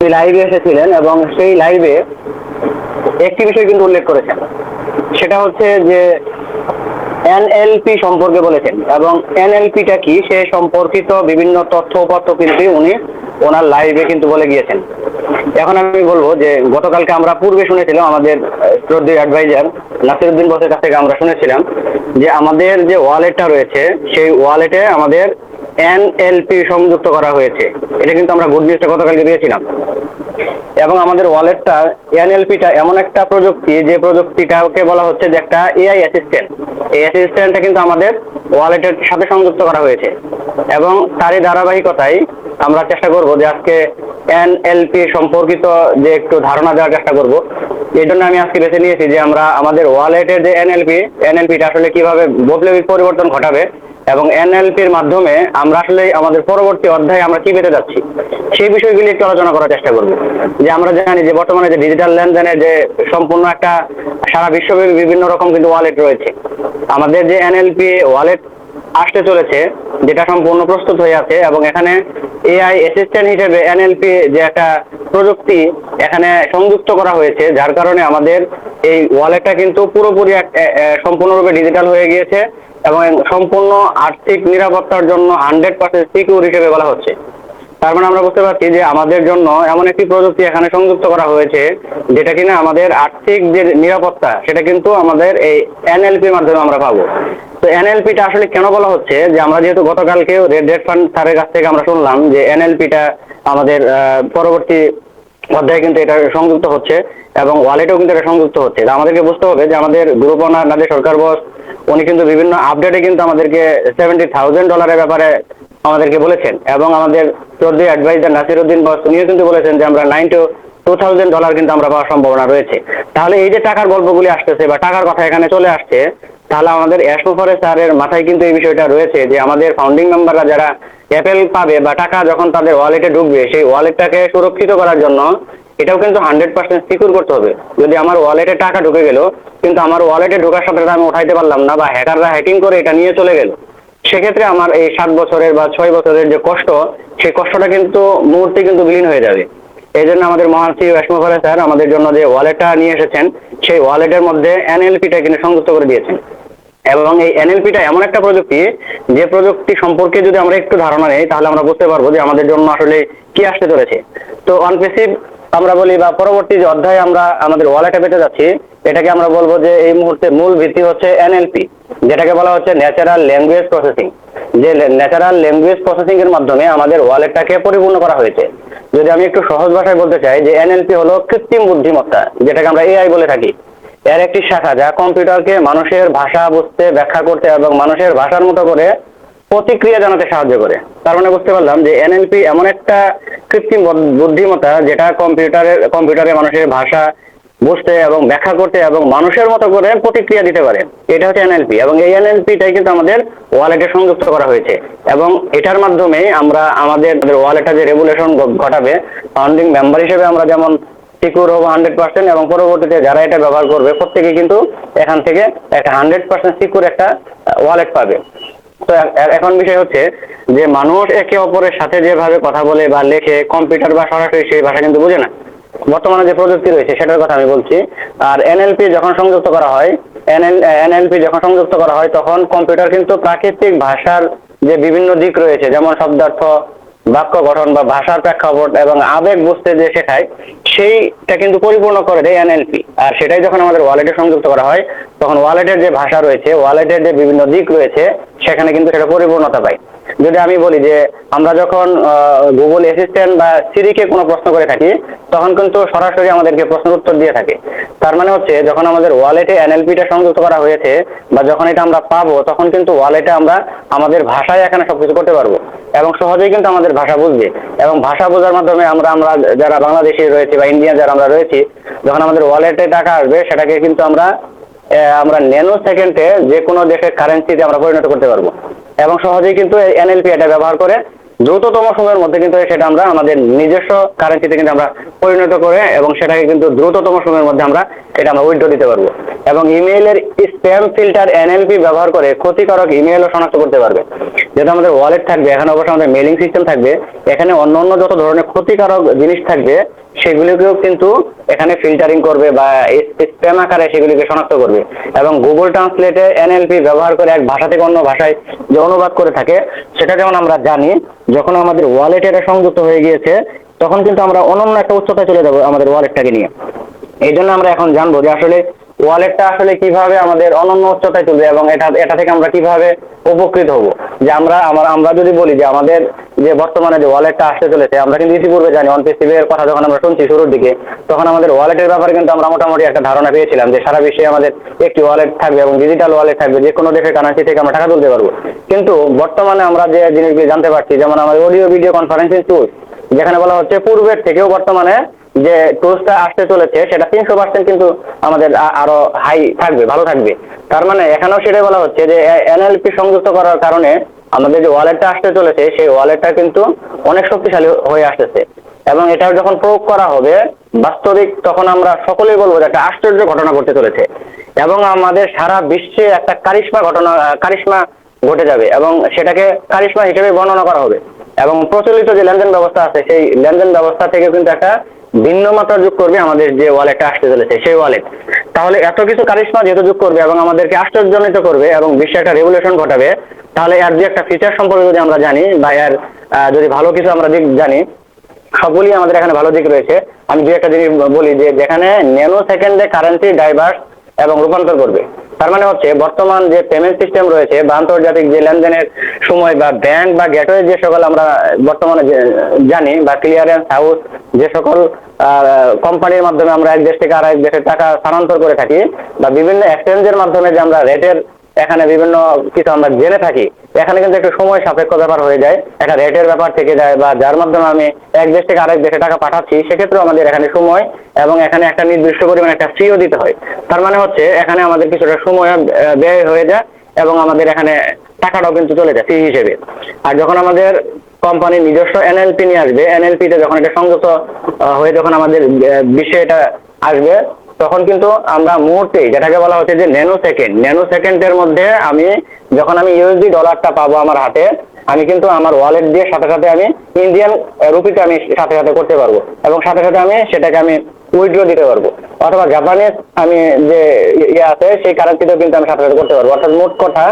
লাইভে এসেছিলেন এবং সেই লাইভে একটি বিষয় কিন্তু উল্লেখ করেছেন। সেটা হচ্ছে যে এনএলপি সম্পর্কে বলেছেন এবং এনএলপিটা কি? সে সম্পর্কিত বিভিন্ন তথ্য উপাত্ত কিন্তু উনি ওনার লাইভে কিন্তু বলে গিয়েছেন। এখন আমি বলব যে গতকালকে আমরা পূর্বে শুনেছিলাম আমাদের শ্রদ্ধেয় অ্যাডভাইজার নাসিরুদ্দিন বসের কাছ থেকে আমরা শুনেছিলাম যে আমাদের যে ওয়ালেটটা রয়েছে, সেই ওয়ালেটে আমাদের এনএলপি সংযুক্ত করা হয়েছে। এটা কিন্তু আমরা গুড নিউজটা গতকালকে দিয়েছিলাম এবং আমাদের ওয়ালেটটা এনএলপিটা এমন একটা প্রযুক্তি, যে প্রযুক্তিটাকে বলা হচ্ছে যে একটা এআই অ্যাসিস্ট্যান্ট এই অ্যাসিস্ট্যান্টটা কিন্তু আমাদের ওয়ালেটের সাথে সংযুক্ত করা হয়েছে। এবং তারই ধারাবাহিকতায় আমরা চেষ্টা করব যে আজকে এনএলপি সম্পর্কিত যে একটু ধারণা দেওয়ার চেষ্টা করব। এই জন্য আমি আজকে বেছে নিয়েছি যে আমরা আমাদের ওয়ালেটের যে এনএলপি, এনএলপিটা আসলে কীভাবে বৈপ্লবিক পরিবর্তন ঘটাবে এবং এনএলপির মাধ্যমে আমরা আসলে আমাদের পরবর্তী অধ্যায়ে আমরা কি পেতে যাচ্ছি, সেই বিষয়গুলি একটু আলোচনা করার চেষ্টা করব। যে আমরা জানি যে বর্তমানে যে ডিজিটাল লেনদেনের যে সম্পূর্ণ একটা সারা বিশ্বব্যাপী বিভিন্ন রকম কিন্তু ওয়ালেট রয়েছে। আমাদের যে এনএলপি ওয়ালেট আসতে চলেছে, যেটা সম্পূর্ণ প্রস্তুত হয়ে আছে এবং এখানে এআই অ্যাসিস্ট্যান্ট হিসেবে এনএলপি যে একটা প্রযুক্তি এখানে সংযুক্ত করা হয়েছে, যার কারণে আমাদের এই ওয়ালেটটা কিন্তু পুরোপুরি সম্পূর্ণরূপে ডিজিটাল হয়ে গিয়েছে। এবং সম্পূর্ণ আর্থিক নিরাপত্তার জন্য হান্ড্রেড পার্সেন্ট সিকিউর হিসেবে বলা হচ্ছে। তার মানে আমরা বুঝতে পারছি যে আমাদের জন্য এমন একটি প্রযুক্তি এখানে সংযুক্ত করা হয়েছে, যেটা কিনা আমাদের আর্থিক যে নিরাপত্তা, সেটা কিন্তু আমাদের এই এনএলপির মাধ্যমে আমরা পাবো। তো এনএলপিটা আসলে কেন বলা হচ্ছে? যে আমরা যেহেতু গতকালকে রেড রেড ফান্ড স্যারের কাছ থেকে আমরা শুনলাম যে এনএলপিটা আমাদের পরবর্তী অধ্যায়ে কিন্তু এটা সংযুক্ত হচ্ছে এবং ওয়ালেটেও কিন্তু এটা সংযুক্ত হচ্ছে। আমাদেরকে বুঝতে হবে যে আমাদের গ্রুপ ওনার নাদের সরকার বস উনি কিন্তু বিভিন্ন আপডেটে কিন্তু আমাদেরকে সেভেন্টি থাউজেন্ড ডলারের ব্যাপারে আমাদেরকে বলেছেন এবং আমাদের চোদ্দ অ্যাডভাইজার নাসিরুদ্দিন বস উনিও কিন্তু বলেছেন যে আমরা nine two two thousand dollar কিন্তু আমরা পাওয়ার সম্ভাবনা রয়েছে। তাহলে এই যে টাকার গল্পগুলি আসতেছে বা টাকার কথা এখানে চলে আসছে, তাহলে আমাদের অ্যাসমোফারে স্যারের মাথায় কিন্তু এই বিষয়টা রয়েছে যে আমাদের ফাউন্ডিং মেম্বাররা যারা অ্যাপেল পাবে বা টাকা যখন তাদের ওয়ালেটে ঢুকবে, সেই ওয়ালেটটাকে সুরক্ষিত করার জন্য এটাও কিন্তু হান্ড্রেড পার্সেন্ট সিকিউর করতে হবে। যদি আমার ওয়ালেটে টাকা ঢুকে গেল, কিন্তু আমার ওয়ালেটে ঢোকার সাথে আমি উঠাইতে পারলাম না বা হ্যাকাররা হ্যাকিং করে এটা নিয়ে চলে গেল, সেক্ষেত্রে আমার এই সাত বছরের বা ছয় বছরের যে কষ্ট, সেই কষ্টটা কিন্তু মুহূর্তে কিন্তু বিলীন হয়ে যাবে। এই জন্য আমাদের মহান শ্রী অসমফলে স্যার আমাদের জন্য যে ওয়ালেটটা নিয়ে এসেছেন, সেই ওয়ালেটের মধ্যে এনএলপিটা কিন্তু সংযুক্ত করে দিয়েছেন। এবং এই এনএলপিটা এমন একটা প্রযুক্তি, যে প্রযুক্তি সম্পর্কে যদি আমরা একটু ধারণা নেই, তাহলে আমরা বুঝতে পারব যে আমাদের জন্য আসলে কি আসতে চলেছে। তো অনপেসিভ আমরা বলি বা পরবর্তী যে অধ্যায়ে আমরা আমাদের ওয়ালেটে পেতে যাচ্ছি, এটাকে আমরা বলব যে এই মুহূর্তে মূল ভিত্তি হচ্ছে এনএলপি, যেটাকে বলা হচ্ছে ন্যাচারাল ল্যাঙ্গুয়েজ প্রসেসিং। যে ন্যাচারাল ল্যাঙ্গুয়েজ প্রসেসিং এর মাধ্যমে আমাদের ওয়ালেটটাকে পরিপূর্ণ করা হয়েছে। যদি আমি একটু সহজ ভাষায় বলতে চাই, যে এনএলপি হলো কৃত্রিম বুদ্ধিমত্তা, যেটাকে আমরা এআই বলে থাকি। এর একটি শাখা যা কম্পিউটারকে মানুষের ভাষা বুঝতে, ব্যাখ্যা করতে এবং মানুষের ভাষার মতো করে প্রতিক্রিয়া জানাতে সাহায্য করে। তার মানে বুঝতে পারলাম যে এনএলপি এমন একটা কৃত্রিম বদ- বুদ্ধিমত্তা যেটা কম্পিউটারের কম্পিউটারে মানুষের ভাষা বুঝতে এবং ব্যাখ্যা করতে এবং মানুষের মতো করে প্রতিক্রিয়া দিতে পারে। এটা হচ্ছে এনএলপি এবং এই এনএলপিটাই কিন্তু আমাদের ওয়ালেটে সংযুক্ত করা হয়েছে এবং এটার মাধ্যমে আমরা আমাদের ওয়ালেটটা যে রেগুলেশন ঘটাবে, ফাউন্ডিং মেম্বার হিসেবে আমরা যেমন সিকিউর হব হান্ড্রেড পার্সেন্ট এবং পরবর্তীতে যারা এটা ব্যবহার করবে প্রত্যেকে কিন্তু এখান থেকে একটা হান্ড্রেড পার্সেন্ট সিকিউর একটা ওয়ালেট পাবে। তো এখন বিষয় হচ্ছে যে মানুষ একে অপরের সাথে যেভাবে কথা বলে বা লেখে, কম্পিউটার বা সরাসরি সেই ভাষা কিন্তু বোঝে না। বর্তমানে যে প্রযুক্তি রয়েছে সেটার কথা আমি বলছি। আর এনএলপি যখন সংযুক্ত করা হয়, এনএল এনএলপি যখন সংযুক্ত করা হয়, তখন কম্পিউটার কিন্তু প্রাকৃতিক ভাষার যে বিভিন্ন দিক রয়েছে, যেমন শব্দার্থ, বাক্য গঠন বা ভাষার প্রেক্ষাপট এবং আবেগ বুঝতে যে শেখায় সেইটা কিন্তু পরিপূর্ণ করে দেয় এনএলপি। আর সেটাই যখন আমাদের ওয়ালেটে সংযুক্ত করা হয়, তখন ওয়ালেটের যে ভাষা রয়েছে, ওয়ালেটের যে বিভিন্ন দিক রয়েছে, সেখানে কিন্তু সেটা পরিপূর্ণতা পায়। যদি আমি বলি যে, আমরা যখন গুগল অ্যাসিস্ট্যান্ট বা সিরিকে কোনো প্রশ্ন করে থাকি, তখন কিন্তু সরাসরি আমাদেরকে প্রশ্নের উত্তর দিয়ে থাকে। তার মানে হচ্ছে, যখন আমাদের ওয়ালেটে এনএলপিটা সংযুক্ত করা হয়েছে, বা যখন এটা আমরা পাবো, তখন কিন্তু ওয়ালেটে আমরা আমাদের ভাষায় এখানে সবকিছু করতে পারব। এবং সহজেই কিন্তু আমাদের ভাষা বুঝবে। এবং ভাষা বোঝার মাধ্যমে আমরা আমরা, যারা বাংলাদেশি রয়েছে বা ইন্ডিয়ান যারা আমরা রয়েছি, যখন আমাদের ওয়ালেটে টাকা আসবে, সেটাকে কিন্তু আমরা আমরা ন্যানো সেকেন্ডে যে কোনো দেশের কারেন্সিতে আমরা পরিণত করতে পারব। এবং সহজেই কিন্তু এনএলপি এটা ব্যবহার করে দ্রুততম সময়ের মধ্যে কিন্তু সেটা আমরা আমাদের নিজস্ব কারেন্সিতে কিন্তু আমরা পরিণত করে এবং সেটাকে কিন্তু দ্রুততম সময়ের মধ্যে আমরা এটা আমরা উইথড্র দিতে পারব। এবং ইমেইলের স্প্যাম ফিল্টার এনএলপি ব্যবহার করে ক্ষতিকারক ইমেইলও শনাক্ত করতে পারবে। যেহেতু আমাদের ওয়ালেট থাকবে, এখানে অবশ্যই আমাদের মেলিং সিস্টেম থাকবে, এখানে অন্য অন্য যত ধরনের ক্ষতিকারক জিনিস থাকবে সেগুলিকেও কিন্তু এখানে ফিল্টারিং করবে বা স্প্যাম আকারে সেগুলিকে শনাক্ত করবে। এবং গুগল ট্রান্সলেটে এনএলপি ব্যবহার করে এক ভাষা থেকে অন্য ভাষায় যে অনুবাদ করে থাকে, সেটা যেমন আমরা জানি, যখন আমাদের ওয়ালেট এটা সংযুক্ত হয়ে গিয়েছে, তখন কিন্তু আমরা অনন্য একটা উচ্চতায় চলে যাব আমাদের ওয়ালেটটাকে নিয়ে। এই জন্য আমরা এখন জানব যে আসলে ওয়ালেটটা আসলে কীভাবে আমাদের অনন্য উচ্চতায় চলবে এবং এটা এটা থেকে আমরা কীভাবে উপকৃত হব? যে আমরা আমরা আমরা যদি বলি যে আমাদের যে বর্তমানে যে ওয়ালেটটা আসতে চলেছে, আমরা কিন্তু ইতিপূর্বে জানি অন এর কথা যখন আমরা শুনছি শুরুর দিকে, তখন আমাদের ওয়ালেটের ব্যাপারে কিন্তু আমরা মোটামুটি একটা ধারণা পেয়েছিলাম যে সারা বিশ্বে আমাদের একটি ওয়ালেট থাকবে এবং ডিজিটাল ওয়ালেট থাকবে, যে কোনো দেশের কারেন্সি থেকে আমরা টাকা তুলতে পারব। কিন্তু বর্তমানে আমরা যে জিনিসগুলি জানতে পারছি, যেমন আমাদের অডিও ভিডিও কনফারেন্সিং টুল যেখানে বলা হচ্ছে পূর্বের থেকেও বর্তমানে যে টুলসটা আসতে চলেছে, সেটা তিনশো পার্সেন্ট কিন্তু আমাদের আরও হাই থাকবে, ভালো থাকবে। তার মানে এখানেও সেটাই বলা হচ্ছে যে এনএলপি সংযুক্ত করার কারণে আমাদের যে ওয়ালেটটা আসতে চলেছে, সেই ওয়ালেটটা কিন্তু অনেক শক্তিশালী হয়ে আসতেছে। এবং এটা যখন প্রয়োগ করা হবে, বাস্তবিক তখন আমরা সকলেই বলব যে একটা আশ্চর্য ঘটনা ঘটতে চলেছে। এবং আমাদের সারা বিশ্বে একটা কারিশমা ঘটনা, কারিশমা ঘটে যাবে এবং সেটাকে কারিশমা হিসেবে বর্ণনা করা হবে। এবং প্রচলিত যে লেনদেন ব্যবস্থা আছে, সেই লেনদেন ব্যবস্থা থেকে কিন্তু একটা ভিন্ন মাত্রা যোগ করবে আমাদের যে ওয়ালেটটা আসতে চলেছে, সেই ওয়ালেট তাহলে এত কিছু কারিশমা যেহেতু যোগ করবে এবং আমাদেরকে আশ্চর্যজনিত করবে এবং বিশ্বে একটা রেভলিউশন ঘটাবে, তাহলে এর যে একটা ফিচার সম্পর্কে যদি আমরা জানি বা এর যদি ভালো কিছু আমরা দিক জানি, সবগুলি আমাদের এখানে ভালো দিক রয়েছে। আমি দু একটা জিনিস বলি যে, যেখানে ন্যানো সেকেন্ডে কারেন্সি ডাইভার্স এবং রূপান্তর করবে। তার মানে হচ্ছে বর্তমান যে পেমেন্ট সিস্টেম রয়েছে বা আন্তর্জাতিক যে লেনদেনের সময় বা ব্যাংক বা গেটওয়ে যে সকল আমরা বর্তমানে জানি বা ক্লিয়ারেন্স হাউস যে সকল কোম্পানির মাধ্যমে আমরা এক দেশ থেকে আর এক দেশে টাকা স্থানান্তর করে থাকি বা বিভিন্ন এক্সচেঞ্জের মাধ্যমে যে আমরা রেটের এখানে বিভিন্ন কিছু আমরা জেনে থাকি। এখানে কিন্তু একটা সময় সাপেক্ষ ব্যাপার হয়ে যায়। একটা রেটের ব্যাপার থেকে যায় বা যার মাধ্যমে আমি এক দেশ থেকে আরেক দেশে টাকা পাঠাচ্ছি সেক্ষেত্রে আমাদের এখানে সময় এবং এখানে একটা নির্দিষ্ট পরিমাণ একটা ফিও দিতে হয়। তার মানে হচ্ছে এখানে আমাদের কিছুটা সময় ব্যয় হয়ে যায় এবং আমাদের এখানে টাকাটাও কিন্তু চলে যায় ফি হিসেবে। আর যখন আমাদের কোম্পানি নিজস্ব এনএলপি নিয়ে আসবে এনএলপি তে যখন এটা সংযুক্ত হয়ে যখন আমাদের বিশ্বে এটা আসবে তখন কিন্তু আমরা মুহূর্তেই যেটাকে বলা হচ্ছে যে ন্যানো সেকেন্ড ন্যানো সেকেন্ডের মধ্যে আমি যখন আমি ইউএসডি ডলারটা পাবো আমার হাতে, আমি কিন্তু আমার ওয়ালেট দিয়ে সাথে সাথে আমি ইন্ডিয়ান রুপিতে আমি সাথে সাথে করতে পারব এবং সাথে সাথে আমি সেটাকে আমি উইথড্র দিতে পারব অথবা জাপানিজ আমি যে ইয়ে আছে, সেই কারেন্সিতেও কিন্তু আমি সাথে সাথে করতে পারব। অর্থাৎ মোট কথা,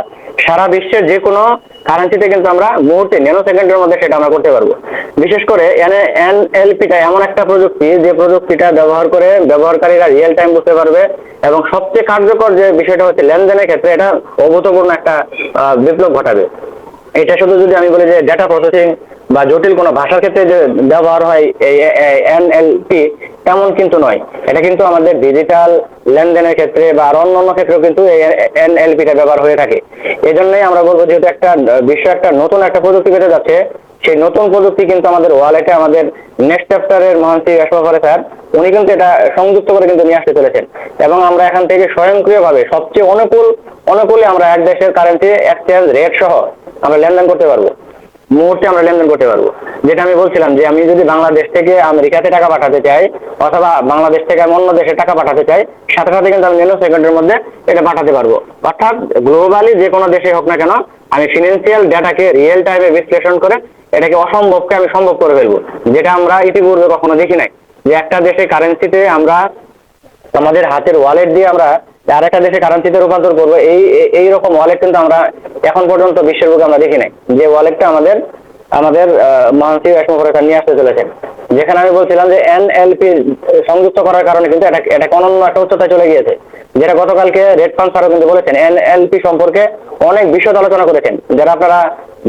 সারা বিশ্বের যে কোনো কারেন্সিতে কিন্তু আমরা মুহূর্তে ন্যানো সেকেন্ডের মধ্যে সেটা আমরা করতে পারব। বিশেষ করে এনএলপিটা এমন একটা প্রযুক্তি, যে প্রযুক্তিটা ব্যবহার করে ব্যবহারকারীরা রিয়েল টাইম বুঝতে পারবে এবং সবচেয়ে কার্যকর যে বিষয়টা হচ্ছে লেনদেনের ক্ষেত্রে এটা অভূতপূর্ণ একটা বিপ্লব ঘটাবে। এটা শুধু যদি আমি বলি যে ডেটা প্রসেসিং বা জটিল কোনো ভাষার ক্ষেত্রে যে ব্যবহার হয় এই এনএলপি তেমন কিন্তু নয়। এটা কিন্তু আমাদের ডিজিটাল লেনদেনের ক্ষেত্রে বা আর অন্য অন্য ক্ষেত্রেও কিন্তু এই এনএলপিটা ব্যবহার হয়ে থাকে। এই জন্যই আমরা বলব যেহেতু একটা, বিশ্ব একটা নতুন একটা প্রযুক্তি পেতে যাচ্ছে, সেই নতুন প্রযুক্তি কিন্তু আমাদের ওয়ালেটে আমাদের নেক্সট চ্যাপ্টারের মহান্তি ব্যাসবারে স্যার, উনি কিন্তু এটা সংযুক্ত করে কিন্তু নিয়ে আসতে চলেছেন। এবং আমরা এখান থেকে স্বয়ংক্রিয়ভাবে, সবচেয়ে অনুকূল, অনুকূলে আমরা এক দেশের কারেন্সি এক্সচেঞ্জ রেট সহ আমরা লেনদেন করতে পারব। মুহূর্তে আমরা লেনদেন করতে পারব। যেটা আমি বলছিলাম যে আমি যদি বাংলাদেশ থেকে আমেরিকাতে টাকা পাঠাতে চাই, অথবা বাংলাদেশ থেকে আমি অন্য দেশে টাকা পাঠাতে চাই, সাথে সাথে কিন্তু আমি নেনো সেকেন্ডের মধ্যে এটা পাঠাতে পারব। অর্থাৎ গ্লোবালি যে কোনো দেশে হোক না কেন, আমি ফিনান্সিয়াল ডাটাকে রিয়েল টাইমে বিশ্লেষণ করে এটাকে অসম্ভবকে আমি সম্ভব করে ফেলব, যেটা আমরা ইতিপূর্বে কখনো দেখি নাই। যে একটা দেশে কারেন্সিতে আমরা আমাদের হাতের ওয়ালেট দিয়ে আমরা আর একটা দেশে কারেন্সিতে রূপান্তর করব, এই, এই- রকম ওয়ালেট কিন্তু আমরা এখন পর্যন্ত বিশ্বের বুকে আমরা দেখি নাই। যে ওয়ালেটটা আমাদের আমাদের মানসিক একমফরেখা নিয়ে আসতে চলেছেন। যেখানে আমি বলছিলাম যে এনএলপি সংযুক্ত করার কারণে কিন্তু এটা এটা অনন্য একটা উচ্চতায় চলে গিয়েছে। যেটা গতকালকে রেড ফান্ড স্যারও কিন্তু বলেছেন এনএলপি সম্পর্কে অনেক বিশদ আলোচনা করেছেন। যারা আপনারা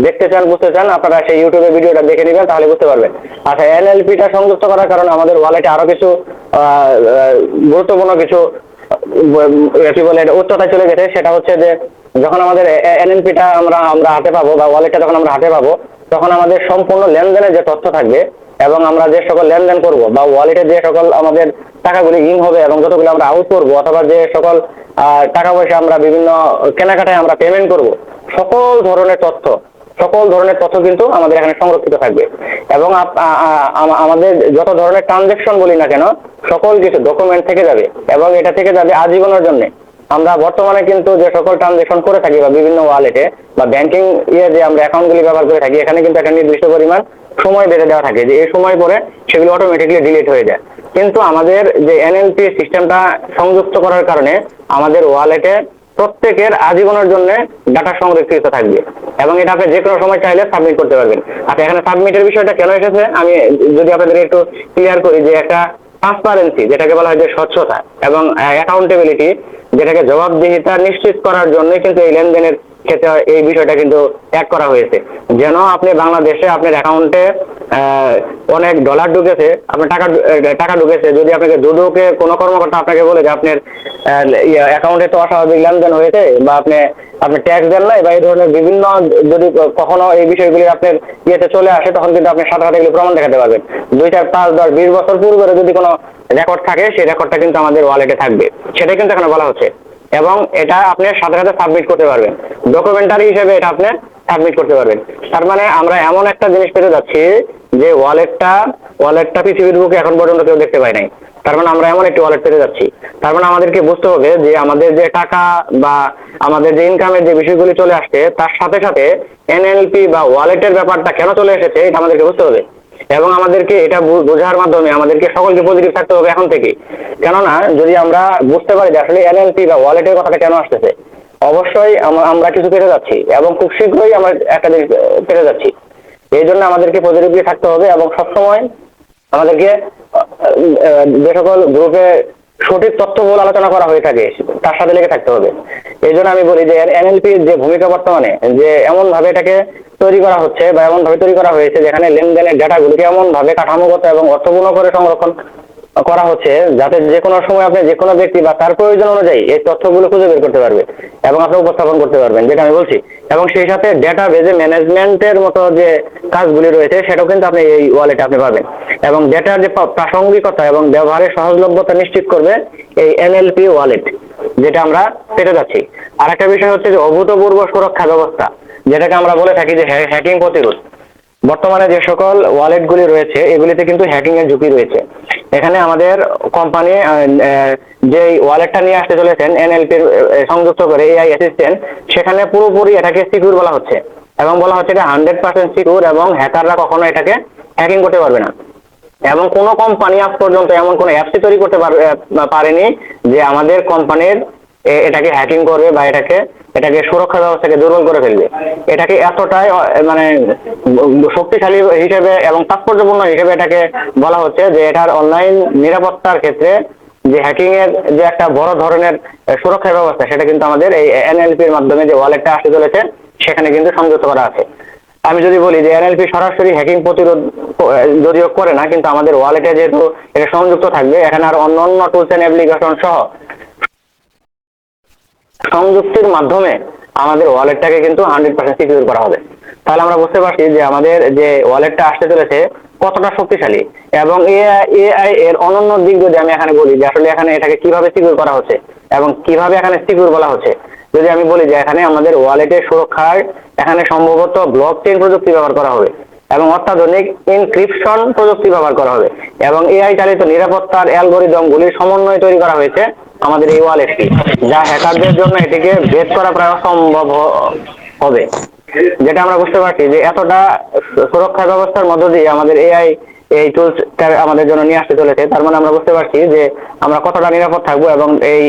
দেখতে চান, বুঝতে চান, আপনারা সেই ইউটিউবে ভিডিওটা দেখে নেবেন, তাহলে বুঝতে পারবেন। আচ্ছা এনএলপিটা সংযুক্ত করার কারণে আমাদের ওয়ালেটে আরও কিছু গুরুত্বপূর্ণ কিছু কি বলে উচ্চতায় চলে গেছে। সেটা হচ্ছে যে যখন আমাদের এনএলপিটা আমরা আমরা হাতে পাবো বা ওয়ালেটটা যখন আমরা হাতে পাবো তখন আমাদের সম্পূর্ণ লেনদেনের যে তথ্য থাকবে এবং আমরা যে সকল লেনদেন করব বা ওয়ালেটে যে সকল আমাদের টাকাগুলি ইন হবে এবং যতগুলো আমরা আউট করব অথবা যে সকল টাকা পয়সা আমরা বিভিন্ন কেনাকাটায় আমরা পেমেন্ট করব, সকল ধরনের তথ্য, সকল ধরনের তথ্য কিন্তু আমাদের এখানে সংরক্ষিত থাকবে। এবং আমাদের যত ধরনের ট্রানজেকশন বলি না কেন, সকল কিছু ডকুমেন্ট থেকে যাবে এবং এটা থেকে যাবে আজীবনের জন্য। আমরা বর্তমানে কিন্তু যে সকল ট্রানজেকশন করে থাকি বা বিভিন্ন ওয়ালেটে বা ব্যাংকিং ইয়ে যে আমরা অ্যাকাউন্টগুলি ব্যবহার করে থাকি, এখানে কিন্তু একটা নির্দিষ্ট পরিমাণ সময় বেঁধে দেওয়া থাকে যে এই সময় পরে সেগুলো অটোমেটিকলি ডিলিট হয়ে যায়। কিন্তু আমাদের যে এনএলপি সিস্টেমটা সংযুক্ত করার কারণে আমাদের ওয়ালেটে প্রত্যেকের আজীবনের জন্য ডাটা সংরক্ষিত থাকবে এবং এটা আপনি যে কোনো সময় চাইলে সাবমিট করতে পারবেন। আচ্ছা এখানে সাবমিটের বিষয়টা কেন এসেছে? আমি যদি আপনাদের একটু ক্লিয়ার করি যে একটা ট্রান্সপারেন্সি যেটাকে বলা হয় যে স্বচ্ছতা এবং অ্যাকাউন্টেবিলিটি যেটাকে জবাবদিহিতা নিশ্চিত করার জন্যই কিন্তু এই লেনদেনের ক্ষেত্রে এই বিষয়টা কিন্তু ত্যাগ করা হয়েছে। যেন আপনি বাংলাদেশে আপনার অ্যাকাউন্টে অনেক ডলার ঢুকেছে, আপনার টাকা টাকা ঢুকেছে, যদি আপনাকে দুদকে কোনো কর্মকর্তা আপনাকে বলে যে আপনার অ্যাকাউন্টে তো অস্বাভাবিক লেনদেন হয়েছে বা আপনি আপনি ট্যাক্স দেন নাই বা এই ধরনের বিভিন্ন যদি কখনো এই বিষয়গুলি আপনার ইয়েতে চলে আসে, তখন কিন্তু আপনি সাথে সাথে প্রমাণ দেখাতে পারবেন। দুই চার পাঁচ, দশ, বিশ বছর পূর্বে যদি কোনো রেকর্ড থাকে, সেই রেকর্ডটা কিন্তু আমাদের ওয়ালেটে থাকবে। সেটাই কিন্তু এখানে বলা হচ্ছে। এবং এটা আপনি সাথে সাথে সাবমিট করতে পারবেন। ডকুমেন্টারি হিসেবে এটা আপনি সাবমিট করতে পারবেন। তার মানে আমরা এমন একটা জিনিস পেতে যাচ্ছি যে ওয়ালেটটা ওয়ালেটটা পৃথিবীর বুকে এখন পর্যন্ত কেউ দেখতে পায় নাই। তার মানে আমরা এমন একটি ওয়ালেট পেতে যাচ্ছি। তার মানে আমাদেরকে বুঝতে হবে যে আমাদের যে টাকা বা আমাদের যে ইনকামের যে বিষয়গুলি চলে আসছে, তার সাথে সাথে এনএলপি বা ওয়ালেটের ব্যাপারটা কেন চলে এসেছে, এটা আমাদেরকে বুঝতে হবে। এবং আমাদেরকে এটা বোঝার মাধ্যমে আমাদেরকে সকলকে পজিটিভ থাকতে হবে এখন থেকে। কেননা, যদি আমরা বুঝতে পারি যে আসলে এনএলপি বা ওয়ালেটের কথাটা কেন আসতেছে, অবশ্যই আমরা কিছু পেতে যাচ্ছি এবং খুব শীঘ্রই আমরা একটা জিনিস পেতে যাচ্ছি। এই জন্য আমাদেরকে পজিটিভলি থাকতে হবে এবং সবসময় আমাদেরকে যে সকল গ্রুপে সঠিক তথ্যবহুল আলোচনা করা হয়ে থাকে, তার সাথে লেগে থাকতে হবে। এই জন্য আমি বলি যে এনএলপির যে ভূমিকা বর্তমানে, যে এমন ভাবে এটাকে তৈরি করা হচ্ছে বা এমন ভাবে তৈরি করা হয়েছে যেখানে লেনদেনের ডাটাগুলিকে এমন ভাবে কাঠামোগত এবং অর্থপূর্ণ করে সংরক্ষণ করা হচ্ছে যাতে যে কোনো সময় আপনি যে কোনো ব্যক্তি বা তার প্রয়োজন অনুযায়ী এই তথ্যগুলো খুঁজে বের করতে পারবে এবং আপনি উপস্থাপন করতে পারবেন, যেটা আমি বলছি। এবং সেই সাথে ডেটা বেজে ম্যানেজমেন্টের মতো যে কাজগুলি রয়েছে, সেটাও কিন্তু আপনি এই ওয়ালেটে আপনি পাবেন। এবং ডেটার যে প্রাসঙ্গিকতা এবং ব্যবহারের সহজলভ্যতা নিশ্চিত করবে এই এনএলপি ওয়ালেট যেটা আমরা পেতে যাচ্ছি। আর একটা বিষয় হচ্ছে যে অভূতপূর্ব সুরক্ষা ব্যবস্থা। যেটাকে আমরা বলে থাকি যে হ্যাকিং প্রতিরোধ। বর্তমানে যে সকল ওয়ালেটগুলি রয়েছে, এগুলিতে কিন্তু হ্যাকিং এর ঝুঁকি রয়েছে। এখানে আমাদের কোম্পানি যে ওয়ালেটটা নিয়ে আসতে চলেছেন এনএলপির সংযুক্ত করে এআই অ্যাসিস্ট্যান্ট সেখানে পুরোপুরি এটাকে সিকিউর বলা হচ্ছে। এবং বলা হচ্ছে এটা হান্ড্রেড পার্সেন্ট সিকিউর এবং হ্যাকাররা কখনো এটাকে হ্যাকিং করতে পারবে না। এবং কোনো কোম্পানি আজ পর্যন্ত এমন কোনো অ্যাপসই তৈরি করতে পারেনি যে আমাদের কোম্পানির এটাকে হ্যাকিং করবে বা এটাকে এটাকে সুরক্ষা ব্যবস্থাকে দুর্বল করে ফেলবে। এটাকে এতটাই মানে শক্তিশালী হিসেবে এবং তাৎপর্যপূর্ণ হিসেবে এটাকে বলা হচ্ছে যে এটার অনলাইন নিরাপত্তার ক্ষেত্রে যে হ্যাকিং এর যে একটা বড় ধরনের সুরক্ষা ব্যবস্থা, সেটা কিন্তু আমাদের এই এনএলপির মাধ্যমে যে ওয়ালেটটা আসতে চলেছে, সেখানে কিন্তু সংযুক্ত করা আছে। আমি যদি বলি যে এনএলপি সরাসরি হ্যাকিং প্রতিরোধ, যদিও করে না, কিন্তু আমাদের ওয়ালেটে যেহেতু এটা সংযুক্ত থাকবে, এখানে আর অন্য অন্য টুলস এন্ড অ্যাপ্লিকেশন সহ সংযুক্তির মাধ্যমে আমাদের ওয়ালেটটাকে কিন্তু হান্ড্রেড পার্সেন্ট সিকিউর করা হবে। তাহলে আমরা বুঝতে পারছি যে আমাদের যে ওয়ালেটটা আসতে চলেছে কতটা শক্তিশালী এবং এআই এর অনন্য দিক যদি আমি এখানে বলি যে আসলে এখানে এটাকে কীভাবে সিকিউর করা হচ্ছে এবং কীভাবে এখানে সিকিউর বলা হচ্ছে, যদি আমি বলি যে এখানে আমাদের ওয়ালেটের সুরক্ষায় এখানে সম্ভবত ব্লক চেইন প্রযুক্তি ব্যবহার করা হবে এবং অত্যাধুনিক ইনক্রিপশন প্রযুক্তি ব্যবহার করা হবে এবং এআই চালিত নিরাপত্তার অ্যালগোরিদমগুলির সমন্বয় তৈরি করা হয়েছে আমাদের এই ওয়ালেটটি যা হ্যাকারদের জন্য এটিকে ভেদ করা প্রায় অসম্ভব হবে। যেটা আমরা বুঝতে পারছি যে এতটা সুরক্ষা ব্যবস্থার মধ্য দিয়ে আমাদের এআই এই টুলস আমাদের জন্য নিয়ে আসতে চলেছে। তার মানে আমরা বুঝতে পারছি যে আমরা কতটা নিরাপদ থাকব এবং এই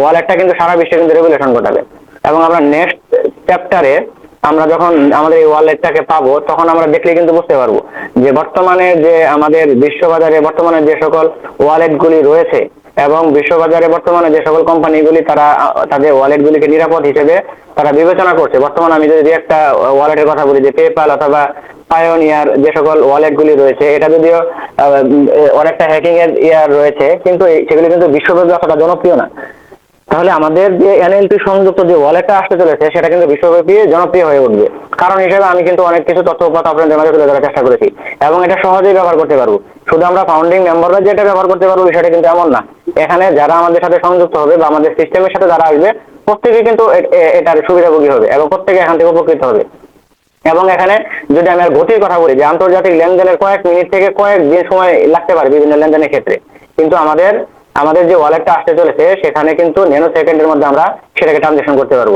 ওয়ালেটটা কিন্তু সারা বিশ্বে কিন্তু রেগুলেশন ঘটাবে। এবং আমরা নেক্সট চ্যাপ্টারে আমরা যখন আমাদের এই ওয়ালেটটাকে পাবো, তখন আমরা দেখলে কিন্তু বুঝতে পারব যে বর্তমানে যে আমাদের বিশ্ববাজারে বর্তমানে যে সকল ওয়ালেটগুলি রয়েছে এবং বিশ্ববাজারে বর্তমানে যে সকল কোম্পানিগুলি তারা, তাদের ওয়ালেটগুলিকে নিরাপদ হিসেবে তারা বিবেচনা করছে। বর্তমানে আমি যদি একটা ওয়ালেটের কথা বলি, যে পেপাল অথবা পায়োনিয়ার যে সকল ওয়ালেটগুলি রয়েছে, এটা যদিও অনেকটা হ্যাকিং এর ইয়ার রয়েছে, কিন্তু সেগুলি কিন্তু বিশ্বব্যাপী অতটা জনপ্রিয় না। তাহলে আমাদের যে এনএলপি সংযুক্ত যে ওয়ালেটটা আসতে চলেছে, সেটা কিন্তু বিশ্বব্যাপী জনপ্রিয় হয়ে উঠবে। কারণ হিসেবে আমি কিন্তু অনেক কিছু তথ্য উপাত্ত আপনাদের মাঝে তুলে ধরার চেষ্টা করেছি। এবং এটা সহজেই ব্যবহার করতে পারব। শুধু আমরা ফাউন্ডিং মেম্বাররা যেটা ব্যবহার করতে পারব, বিষয়টা কিন্তু এমন না। এখানে যারা আমাদের সাথে সংযুক্ত হবে বা আমাদের সিস্টেমের সাথে যারা আসবে প্রত্যেকে কিন্তু এটার সুবিধাভোগী হবে এবং প্রত্যেকে এখান থেকে উপকৃত হবে। এবং এখানে যদি আমি আর গতির কথা বলি, যে আন্তর্জাতিক লেনদেনের কয়েক মিনিট থেকে কয়েক দিন সময় লাগতে পারে বিভিন্ন লেনদেনের ক্ষেত্রে। কিন্তু আমাদের আমাদের যে ওয়ালেটটা আসতে চলেছে, সেখানে কিন্তু ন্যানো সেকেন্ডের মধ্যে আমরা সেটাকে ট্রানজেকশন করতে পারব।